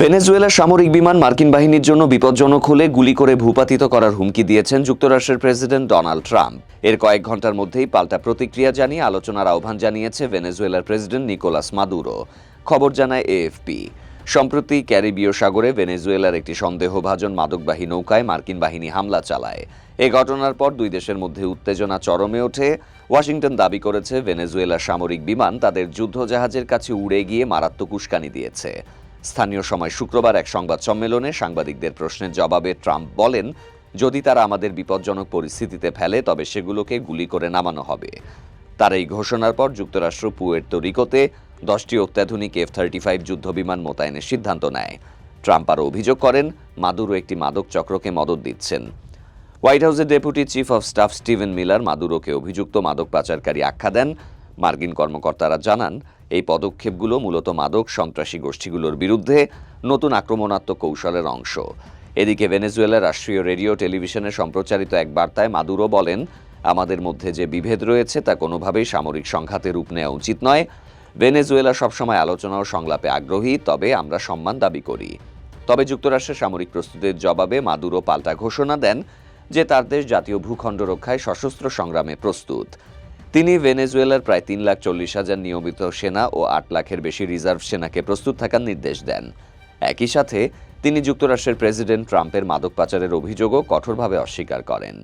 ভেনেজুয়েলার সামরিক বিমান মার্কিন বাহিনীর জন্য বিপজ্জনক হলে গুলি করে ভূপাতিত করার হুমকি দিয়েছেন যুক্তরাষ্ট্রের প্রেসিডেন্ট ডোনাল্ড ট্রাম্প। এর কয়েক ঘণ্টার মধ্যেই পাল্টা প্রতিক্রিয়া জানিয়ে আলোচনার আহ্বান জানিয়েছে ভেনেজুয়েলার প্রেসিডেন্ট নিকোলাস মাদুরো। খবর জানায় এএফপি। সম্প্রতি ক্যারিবীয় সাগরে ভেনেজুয়েলার একটি সন্দেহভাজন মাদকবাহী নৌকায় মার্কিন বাহিনী হামলা চালায়। এ ঘটনার পর দুই দেশের মধ্যে উত্তেজনা চরমে ওঠে। ওয়াশিংটন দাবি করেছে, ভেনেজুয়েলার সামরিক বিমান তাদের যুদ্ধজাহাজের কাছে উড়ে গিয়ে মারাত্মক উস্কানি দিয়েছে। স্থানীয় সময় শুক্রবার এক সংবাদ সম্মেলনে সাংবাদিকদের প্রশ্নের জবাবে ট্রাম্প বলেন, যদি তারা আমাদের বিপজ্জনক পরিস্থিতিতে ফেলে, তবে সেগুলোকে গুলি করে নামানো হবে। তার এই ঘোষণার পর যুক্তরাষ্ট্র পুয়ের্তো রিকোতে দশটি অত্যাধুনিক এফ থার্টি ফাইভ যুদ্ধবিমান মোতায়েনের সিদ্ধান্ত নেয়। ট্রাম্প আরও অভিযোগ করেন, মাদুরো একটি মাদক চক্রকে মদত দিচ্ছেন। হোয়াইট হাউসের deputy chief of staff Steven Miller মাদুরোকে অভিযুক্ত মাদক পাচারকারী আখ্যা দেন মার্কিন কর্মকর্তারা জানান, এই পদক্ষেপগুলো মূলত মাদক সন্ত্রাসী গোষ্ঠীগুলোর বিরুদ্ধে নতুন আক্রমণাত্মক কৌশলের অংশ। এদিকে ভেনেজুয়েলার রাষ্ট্রীয় রেডিও টেলিভিশনে সম্প্রচারিত এক বার্তায় মাদুরো বলেন, আমাদের মধ্যে যে বিভেদ রয়েছে তা কোনোভাবেই সামরিক সংঘাতে রূপ নেওয়া উচিত নয়। ভেনেজুয়েলা সবসময় আলোচনা ও সংলাপে আগ্রহী, তবে আমরা সম্মান দাবি করি। তবে যুক্তরাষ্ট্রের সামরিক প্রস্তুতির জবাবে মাদুরো পাল্টা ঘোষণা দেন যে তার দেশ জাতীয় ভূখণ্ড রক্ষায় সশস্ত্র সংগ্রামে প্রস্তুত। তিনি ভেনেজুয়েলার প্রায় তিন লাখ চল্লিশ হাজার নিয়মিত সেনা ও আট লাখের বেশি রিজার্ভ সেনাকে প্রস্তুত থাকার নির্দেশ দেন। একই সাথে, তিনি যুক্তরাষ্ট্রের প্রেসিডেন্ট ট্রাম্পের মাদক পাচারের অভিযোগও কঠোরভাবে অস্বীকার করেন।